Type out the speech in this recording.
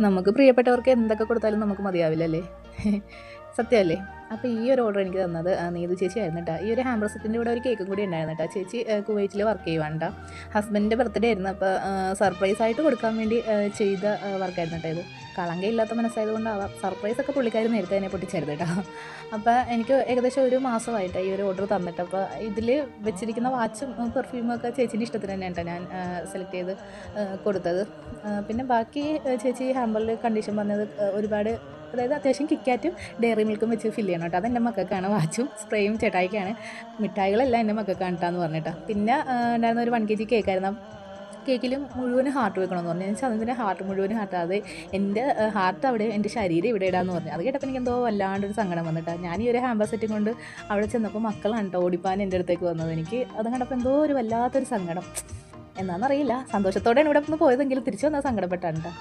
നമുക്ക് പ്രിയപ്പെട്ടവർക്ക് എന്തൊക്കെ കൊടുത്താലും നമുക്ക് മതിയാവില്ലല്ലേ? സത്യമല്ലേ? അപ്പോൾ ഈ ഒരു ഓർഡർ എനിക്ക് തന്നത് നീതു ചേച്ചി ആയിരുന്നു കേട്ടോ ഈ ഒരു ഹാമ്പർ സെറ്റിന്റെ കൂടെ ഒരു കേക്കും കൂടി ഉണ്ടായിരുന്നു കേട്ടോ ചേച്ചി കുവൈറ്റിൽ വർക്ക് ചെയ്യുവാണ് കേട്ടോ ഹസ്ബൻഡിന്റെ ബർത്ത്ഡേ ആയിരുന്നു അപ്പോൾ സർപ്രൈസ് ആയിട്ട് കൊടുക്കാൻ വേണ്ടി ചെയ്ത വർക്കായിരുന്നു കേട്ടോ ഇത്. കളങ്കയില്ലാത്ത മനസ്സായതുകൊണ്ടാവാം സർപ്രൈസ് ഒക്കെ പുള്ളിക്കാർ നേരത്തെ തന്നെ പൊട്ടിച്ചായിരുന്നു കേട്ടോ അപ്പോൾ എനിക്ക് ഏകദേശം ഒരു മാസമായിട്ട് ഈ ഒരു ഓർഡർ തന്നിട്ട്. അപ്പോൾ ഇതിൽ വെച്ചിരിക്കുന്ന വാച്ചും പെർഫ്യൂമും ഒക്കെ ചേച്ചീന്റെ ഇഷ്ടത്തിന് തന്നെ കേട്ടോ ഞാൻ സെലക്ട് ചെയ്ത് കൊടുത്തത്. പിന്നെ ബാക്കി ചേച്ചി ഹാമ്പറിൽ കണ്ടീഷൻ പറഞ്ഞത് ഒരുപാട് അതായത് അത്യാവശ്യം കിക്കാറ്റും ഡയറി മിൽക്കും വെച്ച് ഫില്ല് ചെയ്യണം കേട്ടോ. അതെന്റെ മക്കൾക്കാണ് വാച്ചും സ്പ്രേയും ചേട്ടായിക്കാണ്. മിഠായികളെല്ലാം എന്റെ മക്കൾക്കാണ് കേട്ടോ. പറഞ്ഞിട്ടാ പിന്നെ ഉണ്ടായിരുന്ന ഒരു വൺ കെ ജി കേക്കായിരുന്നു കേക്കിലും മുഴുവൻ ഹാർട്ട് വെക്കണമെന്ന് പറഞ്ഞു. ഞാൻ അതിന്റെ ഹാർട്ട് മുഴുവൻ ഹാർട്ട് അത് എന്റെ ഹാർട്ട് അവിടെ എന്റെ ശരീരം ഇവിടെ ഇടാന്ന് പറഞ്ഞു. അത് കേട്ടപ്പോൾ എനിക്ക് എന്തോ വല്ലാണ്ടൊരു സങ്കടം വന്നിട്ടാണ് ഞാൻ ഈ ഒരു ഹാമ്പർ സെറ്റും കൊണ്ട് അവിടെ ചെന്നപ്പോൾ മക്കളാണ് കേട്ടോ ഓടിപ്പാൻ എന്റെ അടുത്തേക്ക് വന്നത്. എനിക്ക് അത് കണ്ടപ്പോൾ എന്തോ ഒരു വല്ലാത്തൊരു സങ്കടം. എന്നാണെന്നറിയില്ല സന്തോഷത്തോടെയാണ് ഇവിടെ നിന്ന് പോയതെങ്കിലും തിരിച്ചു വന്നാൽ സങ്കടപ്പെട്ടാണ് കേട്ടോ.